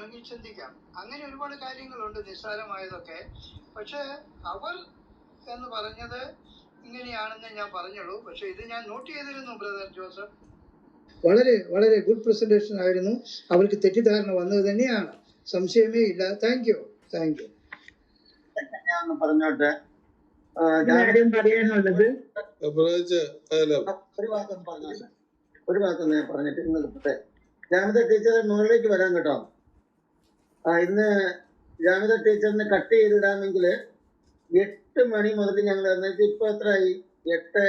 വേണമെങ്കിൽ ചിന്തിക്കാം. അങ്ങനെ ഒരുപാട് കാര്യങ്ങളുണ്ട് നിസ്സാരമായതൊക്കെ. പക്ഷേ അവർ എന്ന് പറഞ്ഞത് ഇങ്ങനെയാണെന്ന് ഞാൻ പറഞ്ഞുള്ളൂ. പക്ഷെ ഇത് ഞാൻ നോട്ട് ചെയ്തിരുന്നു ബ്രദർ ജോസഫ്. വളരെ വളരെ ഗുഡ് പ്രസന്റേഷൻ ആയിരുന്നു. അവർക്ക് തെറ്റിദ്ധാരണ വന്നത് തന്നെയാണ്. സംശയമേ ഇല്ല. താങ്ക് യു താങ്ക് യു ഞാൻ പറഞ്ഞോട്ടെ ഒരു പറയാനുള്ളത് വാക്കം വാക്കം ഞാൻ പറഞ്ഞിട്ട് ഇന്നലത്തെ നിർത്തട്ടെ ടീച്ചറെ മുകളിലേക്ക് വരാൻ കേട്ടോ. ഇന്ന് ജാമിത ടീച്ചറിന് കട്ട് ചെയ്തിടാമെങ്കിൽ എട്ട് മണി മുതൽ ഞങ്ങൾ എന്നിട്ട് ഇപ്പൊ എത്രയായി എട്ട്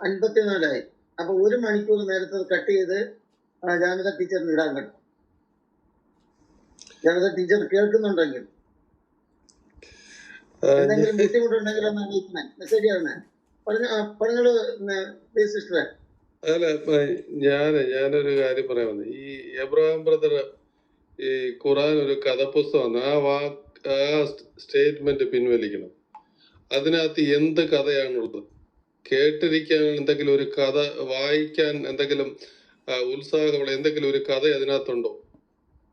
അൻപത്തിനാലായി. അപ്പൊ ഒരു മണിക്കൂർ നേരത്തെ കട്ട് ചെയ്ത് ജാമിത ടീച്ചറിന് ഇടാൻ കഴിയും ജാമിത ടീച്ചർ കേൾക്കുന്നുണ്ടെങ്കിൽ. എന്തെങ്കിലും ബുദ്ധിമുട്ടുണ്ടെങ്കിൽ ഒന്ന് അറിയിക്കണേ. മെസ്സേജ് പറഞ്ഞു പറഞ്ഞോളൂ പ്ലീസ് സിസ്റ്ററെ. അല്ല ഞാൻ ഞാനൊരു കാര്യം പറയാൻ വന്നു. ഈ എബ്രഹാം ബ്രദർ ഈ ഖുറാൻ ഒരു കഥപുസ്തകമാണ് ആ വാ ആ സ്റ്റേറ്റ്മെന്റ് പിൻവലിക്കണം. അതിനകത്ത് എന്ത് കഥയാണുള്ളത്? കേട്ടിരിക്കാൻ എന്തെങ്കിലും ഒരു കഥ വായിക്കാൻ എന്തെങ്കിലും ഉത്സാഹമുള്ള എന്തെങ്കിലും ഒരു കഥ അതിനകത്തുണ്ടോ?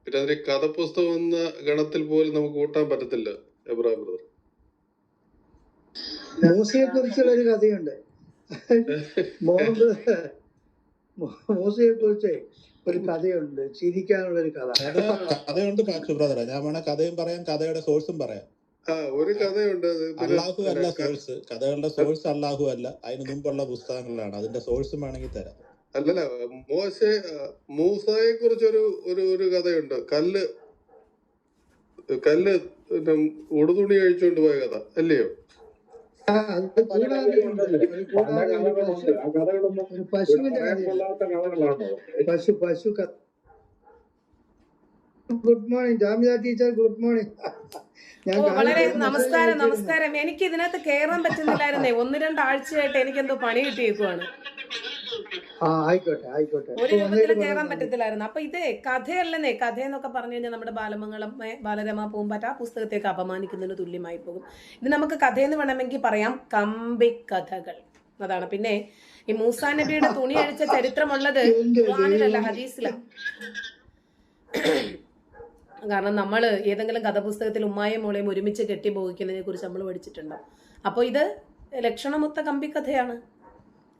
പിന്നെ അതിന് കഥപുസ്തകം എന്ന ഗണത്തിൽ പോലും നമുക്ക് കൂട്ടാൻ പറ്റത്തില്ല എബ്രഹാം ബ്രദർ. മൂസയെ കുറിച്ചുള്ള ഒരു കഥയുണ്ട് മൂസയെ കുറിച്ച് ഒരു കഥയുണ്ട്. ചിരിക്കാനുള്ള ഒരു കഥ കഥയുണ്ട് പാച്ചു ബ്രദർ ഞാൻ വേണേ കഥയും പറയാം കഥയുടെ സോഴ്സും പറയാം. ആ ഒരു കഥയുണ്ട് അള്ളാഹു അല്ല സോഴ്സ് കഥകളുടെ സോഴ്സ് അള്ളാഹു അല്ല. അതിന് മുമ്പുള്ള പുസ്തകങ്ങളിലാണ്. അതിന്റെ സോഴ്സും വേണമെങ്കിൽ തരാം. അല്ലല്ല മോശെ മൂസയെ കുറിച്ചൊരു ഒരു ഒരു കഥയുണ്ട്. കല്ല് കല്ല് ഉടുതുണി കഴിച്ചുകൊണ്ട് പോയ കഥ. അല്ലയോ? പശുവിന്റെ പശു പശു good morning Jamitha teacher good morning ഞാൻ വളരെ നമസ്കാരം നമസ്കാരം. എനിക്ക് ഇതിനകത്ത് കേറാൻ പറ്റുന്നില്ലായിരുന്നേ. ഒന്ന് രണ്ടാഴ്ചയായിട്ട് എനിക്ക് എന്തോ പണി കിട്ടിയേക്കുവാണ്. ആയിക്കോട്ടെ ആയിക്കോട്ടെ. ഒരു രൂപത്തിലും കയറാൻ നന്ദി പറ്റത്തില്ലായിരുന്നു. അപ്പൊ ഇതേ കഥയല്ലെന്നേ കഥ എന്നൊക്കെ പറഞ്ഞു കഴിഞ്ഞാൽ നമ്മുടെ ബാലമംഗളം ബാലരമ പൂമ്പാറ്റ ആ പുസ്തകത്തേക്ക് അപമാനിക്കുന്നതിന് തുല്യമായി പോകും. ഇത് നമുക്ക് കഥയെന്ന് വേണമെങ്കിൽ പറയാം കമ്പി കഥകൾ. അതാണ്. പിന്നെ ഈ മൂസാ നബിയുടെ തുണി അഴിച്ച ചരിത്രമുള്ളത് ഖുർആനിലല്ല ഹദീസിലാണ് കാരണം നമ്മൾ ഏതെങ്കിലും കഥ പുസ്തകത്തിൽ ഉമ്മായും മോളെയും ഒരുമിച്ച് കെട്ടിപ്പോകിക്കുന്നതിനെ കുറിച്ച് നമ്മൾ പഠിച്ചിട്ടുണ്ടോ? അപ്പോൾ ഇത് ലക്ഷണമൊത്ത കമ്പിക്കഥയാണ്.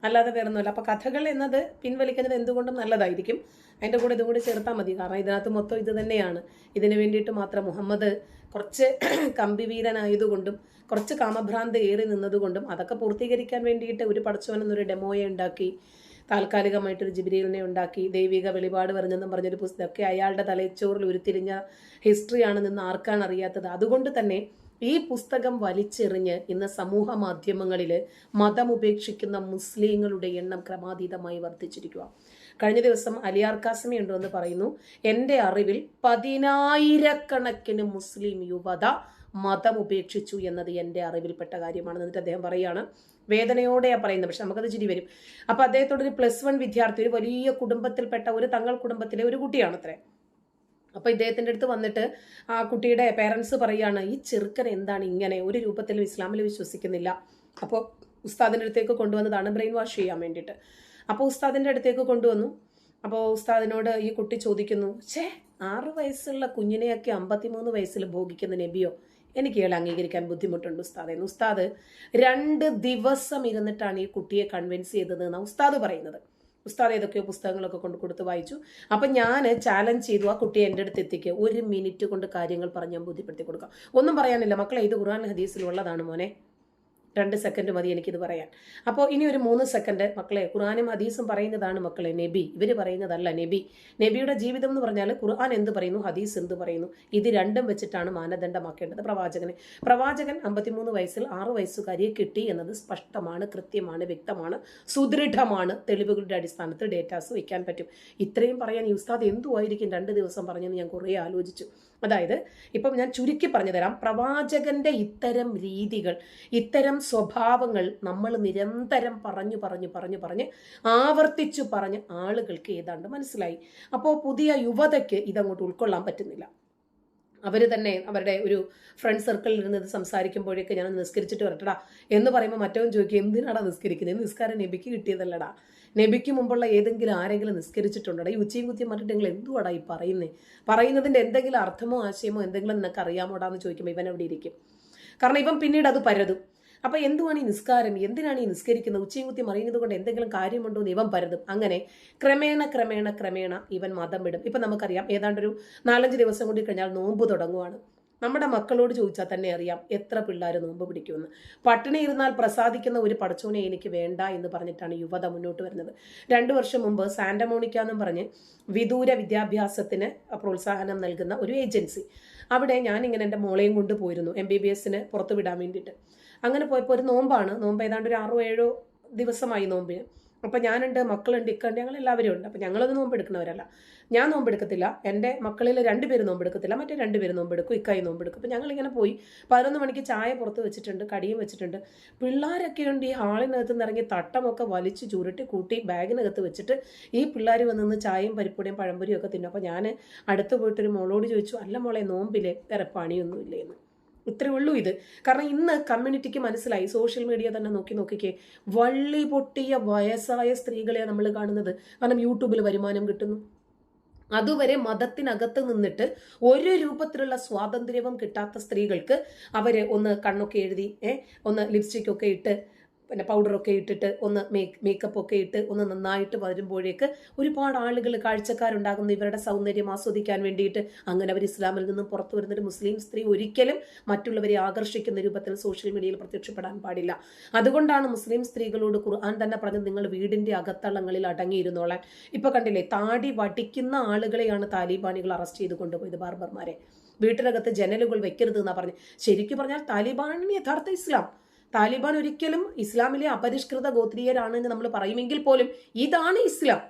അല്ലാതെ വേറെ വേറൊന്നുമല്ല. അപ്പോൾ കഥകൾ എന്നത് പിൻവലിക്കുന്നത് എന്തുകൊണ്ടും നല്ലതായിരിക്കും. അതിന്റെ കൂടെ ഇതും കൂടി ചേർത്താൽ മതി. കാരണം ഇതിനകത്ത് മൊത്തം ഇത് തന്നെയാണ്. ഇതിന് വേണ്ടിയിട്ട് മാത്രം മുഹമ്മദ് കുറച്ച് കമ്പിവീരനായതുകൊണ്ടും കുറച്ച് കാമഭ്രാന്ത് ഏറി നിന്നതുകൊണ്ടും അതൊക്കെ പൂർത്തീകരിക്കാൻ വേണ്ടിയിട്ട് ഒരു പടച്ചവൻ എന്നൊരു ഡെമോയെ ഉണ്ടാക്കി താൽക്കാലികമായിട്ടൊരു ജിബിരിയലിനെ ഉണ്ടാക്കി ദൈവിക വെളിപാട് പറഞ്ഞെന്നും പറഞ്ഞൊരു പുസ്തകമൊക്കെ അയാളുടെ തലച്ചോറിൽ ഉരുത്തിരിഞ്ഞ ഹിസ്റ്ററിയാണ് നിന്ന് ആർക്കാണ് അറിയാത്തത്? അതുകൊണ്ട് തന്നെ ഈ പുസ്തകം വലിച്ചെറിഞ്ഞ് ഇന്ന് സമൂഹ മാധ്യമങ്ങളിൽ മതം ഉപേക്ഷിക്കുന്ന മുസ്ലിങ്ങളുടെ എണ്ണം ക്രമാതീതമായി വർദ്ധിച്ചിരിക്കുക കഴിഞ്ഞ ദിവസം അലിയാർ കാസമി ഉണ്ടെന്ന് പറയുന്നു. എന്റെ അറിവിൽ പതിനായിരക്കണക്കിന് മുസ്ലിം യുവത മതം ഉപേക്ഷിച്ചു എന്നത് എന്റെ അറിവിൽപ്പെട്ട കാര്യമാണ് എന്നിട്ട് അദ്ദേഹം പറയുകയാണ്. വേദനയോടെയാണ് പറയുന്നത്. പക്ഷെ നമുക്കത് ചിരി വരും. അപ്പോൾ അദ്ദേഹത്തോടൊരു പ്ലസ് വൺ വിദ്യാർത്ഥി ഒരു വലിയ കുടുംബത്തിൽപ്പെട്ട ഒരു തങ്ങൾ കുടുംബത്തിലെ ഒരു കുട്ടിയാണ് അത്രേ അപ്പൊ ഇദ്ദേഹത്തിന്റെ അടുത്ത് വന്നിട്ട് ആ കുട്ടിയുടെ പേരൻസ് പറയുകയാണ് ഈ ചെറുക്കൻ എന്താണ് ഇങ്ങനെ? ഒരു രൂപത്തിലും ഇസ്ലാമിൽ വിശ്വസിക്കുന്നില്ല. അപ്പോൾ ഉസ്താദിന്റെ അടുത്തേക്ക് കൊണ്ടുവന്നതാണ് ബ്രെയിൻ വാഷ് ചെയ്യാൻ വേണ്ടിയിട്ട്. അപ്പോൾ ഉസ്താദിന്റെ അടുത്തേക്ക് കൊണ്ടുവന്നു. അപ്പോൾ ഉസ്താദിനോട് ഈ കുട്ടി ചോദിക്കുന്നു ഛേ ആറ് വയസ്സുള്ള കുഞ്ഞിനെയൊക്കെ അമ്പത്തിമൂന്ന് വയസ്സിൽ ഭോഗിക്കുന്ന നബിയോ? എനിക്ക് ഇയാൾ അംഗീകരിക്കാൻ ബുദ്ധിമുട്ടുണ്ട് ഉസ്താദ്. എന്ന് ഉസ്താദ് രണ്ട് ദിവസം ഇരുന്നിട്ടാണ് ഈ കുട്ടിയെ കൺവിൻസ് ചെയ്തത് എന്നാണ് ഉസ്താദ് പറയുന്നത്. ഉസ്താദ് ഏതൊക്കെയോ പുസ്തകങ്ങളൊക്കെ കൊണ്ട് കൊടുത്ത് വായിച്ചു. അപ്പം ഞാൻ ചാലഞ്ച് ചെയ്തു ആ കുട്ടിയെ എന്റെ അടുത്ത് എത്തിക്കുക ഒരു മിനിറ്റ് കൊണ്ട് കാര്യങ്ങൾ പറഞ്ഞ് ഞാൻ ബോധ്യപ്പെടുത്തി കൊടുക്കാം. ഒന്നും പറയാനില്ല. മക്കളെ ഇത് ഖുർആൻ ഹദീസിലുള്ളതാണ് മോനെ. രണ്ട് സെക്കൻഡ് മതി എനിക്കിത് പറയാൻ. അപ്പോൾ ഇനി ഒരു മൂന്ന് സെക്കൻഡ് മക്കളെ ഖുർആനും ഹദീസും പറയുന്നതാണ് മക്കളെ നബി. ഇവർ പറയുന്നതല്ല നബി. നബിയുടെ ജീവിതം എന്ന് പറഞ്ഞാൽ ഖുർആൻ എന്ത് പറയുന്നു ഹദീസ് എന്ത് പറയുന്നു? ഇത് രണ്ടും വെച്ചിട്ടാണ് മാനദണ്ഡമാക്കേണ്ടത്. പ്രവാചകനെ പ്രവാചകൻ അമ്പത്തിമൂന്ന് വയസ്സിൽ ആറ് വയസ്സുകാരിയെ കിട്ടി എന്നത് സ്പഷ്ടമാണ് കൃത്യമാണ് വ്യക്തമാണ് സുദൃഢമാണ്. തെളിവുകളുടെ അടിസ്ഥാനത്തിൽ ഡേറ്റാസ് വയ്ക്കാൻ പറ്റും. ഇത്രയും പറയാൻ ഈ ഉസ്താദ് എന്തുമായിരിക്കും രണ്ട് ദിവസം പറഞ്ഞെന്ന് ഞാൻ കുറേ ആലോചിച്ചു. അതായത് ഇപ്പം ഞാൻ ചുരുക്കി പറഞ്ഞു തരാം പ്രവാചകന്റെ ഇത്തരം രീതികൾ ഇത്തരം സ്വഭാവങ്ങൾ നമ്മൾ നിരന്തരം പറഞ്ഞു പറഞ്ഞു പറഞ്ഞു പറഞ്ഞ് ആവർത്തിച്ചു പറഞ്ഞ് ആളുകൾക്ക് ഏതാണ്ട് മനസ്സിലായി. അപ്പോൾ പുതിയ യുവതയ്ക്ക് ഇതങ്ങോട്ട് ഉൾക്കൊള്ളാൻ പറ്റുന്നില്ല. അവർ തന്നെ അവരുടെ ഒരു ഫ്രണ്ട് സർക്കിളിൽ ഇരുന്ന് ഇത് സംസാരിക്കുമ്പോഴേക്ക് ഞാൻ നിസ്കരിച്ചിട്ട് വരട്ടടാ എന്ന് പറയുമ്പോൾ മറ്റവൻ ചോദിക്കും എന്തിനാടാ നിസ്കരിക്കുന്നത് നിസ്കാരം നബിക്ക് കിട്ടിയതല്ലടാ. നബിക്ക് മുമ്പുള്ള ഏതെങ്കിലും ആരെങ്കിലും നിസ്കരിച്ചിട്ടുണ്ടോ ഈ ഉച്ചയും കുത്തിയും പറഞ്ഞിട്ട് നിങ്ങൾ എന്തുവാടാ ഈ പറയുന്നത് പറയുന്നതിന്റെ എന്തെങ്കിലും അർത്ഥമോ ആശയമോ എന്തെങ്കിലും നിനക്ക് അറിയാമോടാ? എന്ന് ചോദിക്കുമ്പോൾ ഇവൻ അവിടെ ഇരിക്കും. കാരണം ഇവൻ പിന്നീട് അത് പരതും. അപ്പൊ എന്തുവാണ് ഈ നിസ്കാരം? എന്തിനാണ് ഈ നിസ്കരിക്കുന്നത്? ഉച്ചയും കുത്തി മറിയുന്നത് കൊണ്ട് എന്തെങ്കിലും കാര്യമുണ്ടോ എന്ന് ഇവൻ പരതും അങ്ങനെ ക്രമേണ ക്രമേണ ക്രമേണ ഇവൻ മതം വിടും. ഇപ്പൊ നമുക്കറിയാം ഏതാണ്ടൊരു നാലഞ്ച് ദിവസം കൂടി കഴിഞ്ഞാൽ നോമ്പ് തുടങ്ങുവാണ്. നമ്മുടെ മക്കളോട് ചോദിച്ചാൽ തന്നെ അറിയാം എത്ര പിള്ളേർ നോമ്പ് പിടിക്കുമെന്ന്. പട്ടിണി ഇരുന്നാൽ പ്രസാദിക്കുന്ന ഒരു പടച്ചോനെ എനിക്ക് വേണ്ട എന്ന് പറഞ്ഞിട്ടാണ് യുവത മുന്നോട്ട് വരുന്നത്. രണ്ടു വർഷം മുമ്പ് സാന്റമോണിക്ക എന്നും പറഞ്ഞ് വിദൂര വിദ്യാഭ്യാസത്തിന് പ്രോത്സാഹനം നൽകുന്ന ഒരു ഏജൻസി. അവിടെ ഞാനിങ്ങനെ എന്റെ മോളെയും കൊണ്ട് പോയിരുന്നു എം ബി ബി എസിന് പുറത്തുവിടാൻ വേണ്ടിയിട്ട്. അങ്ങനെ പോയപ്പോൾ ഒരു നോമ്പാണ്. നോമ്പ് ഏതാണ്ട് ഒരു ആറോ ഏഴോ ദിവസമായി നോമ്പിന്. അപ്പം ഞാനുണ്ട് മക്കളുണ്ട് ഇക്കുണ്ട് ഞങ്ങൾ എല്ലാവരും ഉണ്ട്. അപ്പം ഞങ്ങളത് നോമ്പെടുക്കുന്നവരല്ല ഞാൻ നോമ്പെടുക്കത്തില്ല എന്റെ മക്കളിൽ രണ്ട് പേര് നോമ്പെടുക്കത്തില്ല മറ്റേ രണ്ട് പേര് നോമ്പെടുക്കും ഇക്കായി നോമ്പെടുക്കും അപ്പം ഞങ്ങളിങ്ങനെ പോയി. പതിനൊന്ന് മണിക്ക് ചായ പുറത്ത് വെച്ചിട്ടുണ്ട് കടിയും വെച്ചിട്ടുണ്ട്. പിള്ളേരൊക്കെ ഉണ്ട് ഈ ഹാളിനകത്ത് നിന്ന് ഇറങ്ങി തട്ടമൊക്കെ വലിച്ച് ചുരുട്ടി കൂട്ടി ബാഗിനകത്ത് വെച്ചിട്ട് ഈ പിള്ളേർ വന്ന് നിന്ന് ചായയും പരിപ്പുടിയും പഴംപൊരിയും ഒക്കെ തിന്നും. അപ്പോൾ ഞാൻ അടുത്ത് പോയിട്ടൊരു മോളോട് ചോദിച്ചു അല്ല മോളെ നോമ്പിലെ വേറെ പണിയൊന്നും ഇല്ലേന്ന് ഇത്രേ ഉള്ളൂ ഇത്. കാരണം ഇന്ന് കമ്മ്യൂണിറ്റിക്ക് മനസ്സിലായി സോഷ്യൽ മീഡിയ തന്നെ നോക്കി നോക്കിക്കേ വള്ളി പൊട്ടിയ വയസ്സായ സ്ത്രീകളെ നമ്മൾ കാണുന്നത്. കാരണം യൂട്യൂബിൽ വരുമാനം കിട്ടുന്നു. അതുവരെ മതത്തിനകത്ത് നിന്നിട്ട് ഒരു രൂപത്തിലുള്ള സ്വാതന്ത്ര്യവും കിട്ടാത്ത സ്ത്രീകൾക്ക് അവരെ ഒന്ന് കണ്ണൊക്കെ എഴുതി ഒന്ന് ലിപ്സ്റ്റിക് ഒക്കെ ഇട്ട് പിന്നെ പൗഡറൊക്കെ ഇട്ടിട്ട് ഒന്ന് മേക്ക് മേക്കപ്പ് ഒക്കെ ഇട്ട് ഒന്ന് നന്നായിട്ട് വരുമ്പോഴേക്ക് ഒരുപാട് ആളുകൾ കാഴ്ചക്കാരുണ്ടാകുന്നു ഇവരുടെ സൗന്ദര്യം ആസ്വദിക്കാൻ വേണ്ടിയിട്ട് അങ്ങനെ അവർ ഇസ്ലാമിൽ നിന്നും പുറത്തു വരുന്നൊരു മുസ്ലിം സ്ത്രീ ഒരിക്കലും മറ്റുള്ളവരെ ആകർഷിക്കുന്ന രൂപത്തിൽ സോഷ്യൽ മീഡിയയിൽ പ്രത്യക്ഷപ്പെടാൻ പാടില്ല. അതുകൊണ്ടാണ് മുസ്ലിം സ്ത്രീകളോട് ഖുർആൻ തന്നെ പറഞ്ഞത് നിങ്ങൾ വീടിന്റെ അകത്തളങ്ങളിൽ അടങ്ങിയിരുന്നോളാൻ. ഇപ്പൊ കണ്ടില്ലേ താടി വടിക്കുന്ന ആളുകളെയാണ് താലിബാനികൾ അറസ്റ്റ് ചെയ്ത് കൊണ്ടുപോയത് ബാർബർമാരെ. വീട്ടിനകത്ത് ജനലുകൾ വെക്കരുത് എന്നാ പറഞ്ഞു. ശരിക്കും പറഞ്ഞാൽ താലിബാൻ യഥാർത്ഥ ഇസ്ലാം. താലിബാൻ ഒരിക്കലും ഇസ്ലാമിലെ അപരിഷ്കൃത ഗോത്രീയരാണ് എന്ന് നമ്മൾ പറയുമെങ്കിൽ പോലും ഇതാണ് ഇസ്ലാം.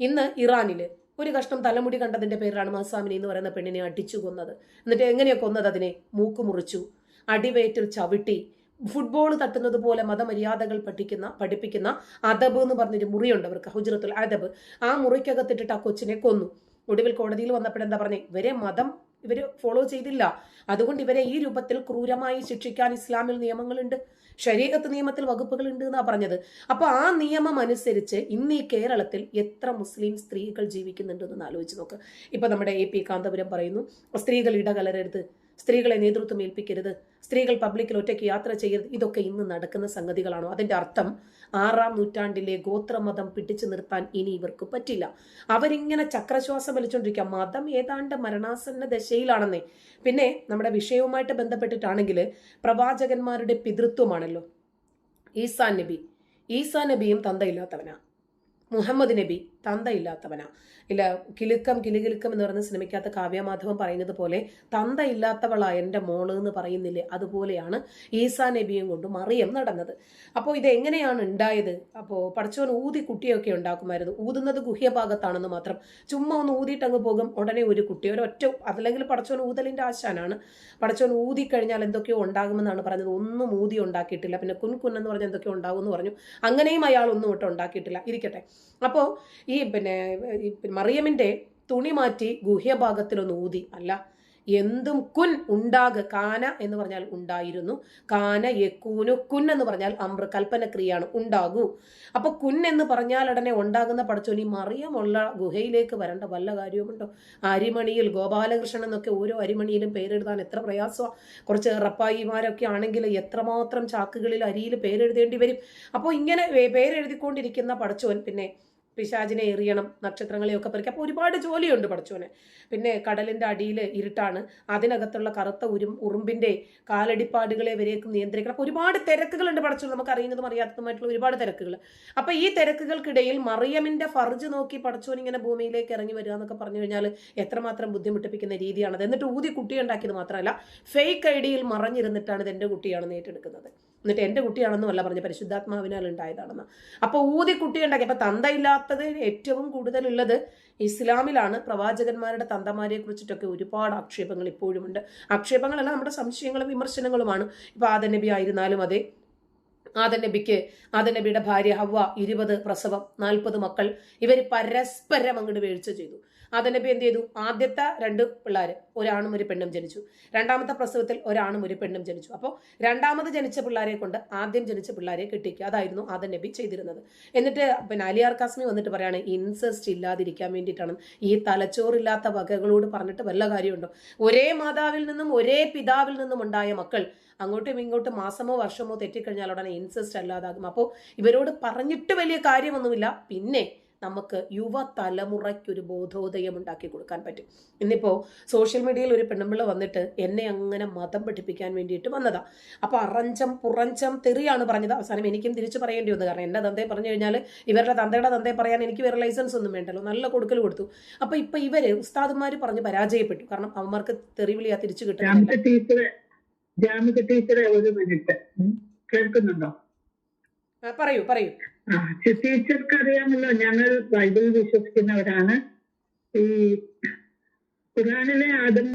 ഇന്ന് ഇറാനിൽ ഒരു കഷ്ണം തലമുടി കണ്ടതിന്റെ പേരിലാണ് മഹസാമിനി എന്ന് പറയുന്ന പെണ്ണിനെ അടിച്ചു കൊന്നത്. എന്നിട്ട് എങ്ങനെയാണ് കൊന്നത് അതിനെ? മൂക്ക് മുറിച്ചു അടിവേറ്റിൽ ചവിട്ടി ഫുട്ബോൾ തട്ടുന്നത് പോലെ മതമര്യാദകൾ പഠിക്കുന്ന പഠിപ്പിക്കുന്ന അദബ് എന്ന് പറഞ്ഞൊരു മുറിയുണ്ട് അവർക്ക് ഹുജറത്തുൽ അദബ്. ആ മുറിക്കകത്തിട്ടിട്ട് ആ കൊച്ചിനെ കൊന്നു. ഒടുവിൽ കോടതിയിൽ വന്നപ്പോഴെന്താ പറഞ്ഞേ? ഇവരെ മതം ഇവർ ഫോളോ ചെയ്തില്ല. അതുകൊണ്ട് ഇവരെ ഈ രൂപത്തിൽ ക്രൂരമായി ശിക്ഷിക്കാൻ ഇസ്ലാമിൽ നിയമങ്ങളുണ്ട്. ശരീരത്ത് നിയമത്തിൽ വകുപ്പുകളുണ്ട് എന്നാ പറഞ്ഞത്. അപ്പൊ ആ നിയമം അനുസരിച്ച് ഇന്ന് ഈ കേരളത്തിൽ എത്ര മുസ്ലിം സ്ത്രീകൾ ജീവിക്കുന്നുണ്ടെന്ന് ആലോചിച്ച് നോക്ക്. ഇപ്പൊ നമ്മുടെ എ പി കാന്തപുരം പറയുന്നു സ്ത്രീകൾ ഇടകലരരുത്. സ്ത്രീകളെ നേതൃത്വം ഏൽപ്പിക്കരുത്. സ്ത്രീകൾ പബ്ലിക്കിൽ ഒറ്റയ്ക്ക് യാത്ര ചെയ്യരുത്. ഇതൊക്കെ ഇന്ന് നടക്കുന്ന സംഗതികളാണോ. അതിന്റെ അർത്ഥം ആറാം നൂറ്റാണ്ടിലെ ഗോത്രമതം പിടിച്ചു നിർത്താൻ ഇനി ഇവർക്ക് പറ്റില്ല. അവരിങ്ങനെ ചക്രശ്വാസം വലിച്ചുകൊണ്ടിരിക്കുക മതം ഏതാണ്ട് മരണാസന്ന ദശയിലാണെന്നേ. പിന്നെ നമ്മുടെ വിഷയവുമായിട്ട് ബന്ധപ്പെട്ടിട്ടാണെങ്കിൽ പ്രവാചകന്മാരുടെ പിതൃത്വമാണല്ലോ. ഈസാ നബി. ഈസാ നബിയും തന്തയില്ലാത്തവനാ. മുഹമ്മദ് നബി. തന്തയില്ലാത്തവനാ. ഇല്ല കിലുക്കം കിലുകിലുക്കം എന്ന് പറയുന്ന സിനിമയ്ക്കകത്ത് കാവ്യമാധവൻ പറയുന്നത് പോലെ തന്തയില്ലാത്തവളാ എന്റെ മോൾ എന്ന് പറയുന്നില്ലേ? അതുപോലെയാണ് ഈസാ നബിയും കൊണ്ട് മറിയം നടന്നത്. അപ്പോൾ ഇത് എങ്ങനെയാണ് ഉണ്ടായത്? അപ്പോൾ പഠിച്ചവൻ ഊതി കുട്ടിയൊക്കെ ഉണ്ടാക്കുമായിരുന്നു. ഊതുന്നത് ഗുഹ്യഭാഗത്താണെന്ന് മാത്രം. ചുമ്മാ ഒന്ന് ഊതിയിട്ട് അങ്ങ് പോകും ഉടനെ ഒരു കുട്ടി ഒരൊറ്റ അതല്ലെങ്കിൽ പഠിച്ചവൻ ഊതലിന്റെ ആശാനാണ്. പഠിച്ചവൻ ഊതി കഴിഞ്ഞാൽ എന്തൊക്കെയോ ഉണ്ടാകുമെന്നാണ് പറഞ്ഞത് ഒന്നും ഊതി ഉണ്ടാക്കിയിട്ടില്ല. പിന്നെ കുൻകുന്നെന്ന് പറഞ്ഞാൽ എന്തൊക്കെയോ ഉണ്ടാകുമെന്ന് പറഞ്ഞു. അങ്ങനെയും അയാൾ ഒന്നും ഇട്ട് ഉണ്ടാക്കിയിട്ടില്ല. ഇരിക്കട്ടെ. അപ്പോൾ ഈ പിന്നെ മറിയമിന്റെ തുണി മാറ്റി ഗുഹ്യഭാഗത്തിലൊന്ന് ഊതി. അല്ല എന്തും കുൻ ഉണ്ടാക് കാന എന്ന് പറഞ്ഞാൽ ഉണ്ടായിരുന്നു. കാന യക്കൂനു കുൻ എന്ന് പറഞ്ഞാൽ അമ്ര കൽപ്പനക്രിയാണ് ഉണ്ടാകൂ. അപ്പൊ കുൻ എന്ന് പറഞ്ഞാൽ ഉടനെ ഉണ്ടാകുന്ന പടച്ചോനി മറിയമുള്ള ഗുഹയിലേക്ക് വരേണ്ട വല്ല കാര്യവുമുണ്ടോ? അരിമണിയിൽ ഗോപാലകൃഷ്ണൻ എന്നൊക്കെ ഓരോ അരിമണിയിലും പേരെഴുതാൻ എത്ര പ്രയാസമാണ് കുറച്ച് റപ്പായിമാരൊക്കെ ആണെങ്കിൽ എത്രമാത്രം ചാക്കുകളിൽ അരിയിൽ പേരെഴുതേണ്ടി വരും. അപ്പോൾ ഇങ്ങനെ പേരെഴുതിക്കൊണ്ടിരിക്കുന്ന പടച്ചോൻ പിന്നെ പിശാചിനെ എറിയണം നക്ഷത്രങ്ങളെയൊക്കെ പറിക്കുക അപ്പോൾ ഒരുപാട് ജോലിയുണ്ട് പഠിച്ചോന് പിന്നെ കടലിന്റെ അടിയിൽ ഇരുട്ടാണ്. അതിനകത്തുള്ള കറുത്ത ഉരും ഉറുമ്പിന്റെ കാലടിപ്പാടുകളെ വരെയൊക്കെ നിയന്ത്രിക്കണം. അപ്പോൾ ഒരുപാട് തിരക്കുകളുണ്ട് പഠിച്ചോ നമുക്ക് അറിയുന്നതും അറിയാത്തതുമായിട്ടുള്ള ഒരുപാട് തിരക്കുകൾ. അപ്പോൾ ഈ തിരക്കുകൾക്കിടയിൽ മറിയമിന്റെ ഫർജ് നോക്കി പഠിച്ചോനിങ്ങനെ ഭൂമിയിലേക്ക് ഇറങ്ങി വരിക എന്നൊക്കെ പറഞ്ഞു കഴിഞ്ഞാൽ എത്രമാത്രം ബുദ്ധിമുട്ടിപ്പിക്കുന്ന രീതിയാണത്. എന്നിട്ട് ഊതി കുട്ടിയുണ്ടാക്കിയത് മാത്രമല്ല ഫേക്ക് ഐ ഡിയിൽ മറഞ്ഞിരുന്നിട്ടാണ് ഇത് എന്റെ കുട്ടിയാണെന്ന് എന്നിട്ട് എന്റെ കുട്ടിയാണെന്നും അല്ല പറഞ്ഞ പരിശുദ്ധാത്മാവിനാൽ ഉണ്ടായതാണെന്ന് അപ്പോൾ ഊതി കുട്ടി ഉണ്ടാക്കി. അപ്പോൾ തന്തയില്ലാത്തത് ഏറ്റവും കൂടുതലുള്ളത് ഇസ്ലാമിലാണ്. പ്രവാചകന്മാരുടെ തന്തമാരെ കുറിച്ചിട്ടൊക്കെ ഒരുപാട് ആക്ഷേപങ്ങൾ ഇപ്പോഴുമുണ്ട്. ആക്ഷേപങ്ങളല്ല നമ്മുടെ സംശയങ്ങളും വിമർശനങ്ങളുമാണ്. ഇപ്പോൾ ആദ നബി ആയിരുന്നാലും അതെ. ആദ നബിക്ക് ആദ നബിയുടെ ഭാര്യ ഹവ്വ ഇരുപത് പ്രസവം നാൽപ്പത് മക്കൾ. ഇവർ പരസ്പരം അങ്ങോട്ട് വീഴ്ച ചെയ്തു. ആദനബി എന്ത് ചെയ്തു? ആദ്യത്തെ രണ്ട് പിള്ളേർ ഒരാണും ഒരു പെണ്ണും ജനിച്ചു. രണ്ടാമത്തെ പ്രസവത്തിൽ ഒരാണും ഒരു പെണ്ണും ജനിച്ചു. അപ്പോൾ രണ്ടാമത് ജനിച്ച പിള്ളേരെ കൊണ്ട് ആദ്യം ജനിച്ച പിള്ളേരെ കിട്ടിക്കുക. അതായിരുന്നു ആദൻ നബി ചെയ്തിരുന്നത്. എന്നിട്ട് പിന്നെ അലിയാർ കാസ്മി വന്നിട്ട് പറയാണ് ഇൻസെസ്റ്റ് ഇല്ലാതിരിക്കാൻ വേണ്ടിയിട്ടാണ്. ഈ തലച്ചോറില്ലാത്ത വകകളോട് പറഞ്ഞിട്ട് വല്ല കാര്യമുണ്ടോ? ഒരേ മാതാവിൽ നിന്നും ഒരേ പിതാവിൽ നിന്നും ഉണ്ടായ മക്കൾ അങ്ങോട്ടും ഇങ്ങോട്ടും മാസമോ വർഷമോ തെറ്റിക്കഴിഞ്ഞാൽ ഉടനെ ഇൻസെസ്റ്റ് അല്ലാതാകും. അപ്പോൾ ഇവരോട് പറഞ്ഞിട്ട് വലിയ കാര്യമൊന്നുമില്ല. പിന്നെ നമുക്ക് യുവതലമുറയ്ക്കൊരു ബോധോദയം ഉണ്ടാക്കി കൊടുക്കാൻ പറ്റും. ഇന്നിപ്പോൾ സോഷ്യൽ മീഡിയയിൽ ഒരു പെണ്ണുമ്പിള്ള വന്നിട്ട് എന്നെ അങ്ങനെ മതം പഠിപ്പിക്കാൻ വേണ്ടിയിട്ട് വന്നതാ. അപ്പോൾ അറഞ്ചം പുറഞ്ചം തെറിയാണ് പറഞ്ഞത്. അവസാനം എനിക്കും തിരിച്ചു പറയേണ്ടി വന്നു. കാരണം എന്റെ തന്തയെ പറഞ്ഞു കഴിഞ്ഞാൽ ഇവരുടെ തന്തയുടെ തന്തയെ പറയാൻ എനിക്ക് വേറെ ലൈസൻസ് ഒന്നും വേണ്ടല്ലോ. നല്ല കൊടുക്കൽ കൊടുത്തു. അപ്പോൾ ഇപ്പം ഇവർ ഉസ്താദുമാർ പറഞ്ഞ് പരാജയപ്പെട്ടു. കാരണം അവന്മാർക്ക് തെറിവിളിയാ തിരിച്ചു കിട്ടും ടീച്ചറെ ഒരു മിനിറ്റ് കേൾക്കുന്നുണ്ടോ? പറയൂ പറയൂ. ടീച്ചർക്ക് അറിയാമല്ലോ ഞങ്ങൾ ബൈബിൾ വിശ്വസിക്കുന്നവരാണ്. ഈ ഖുറാനിലെ ആദം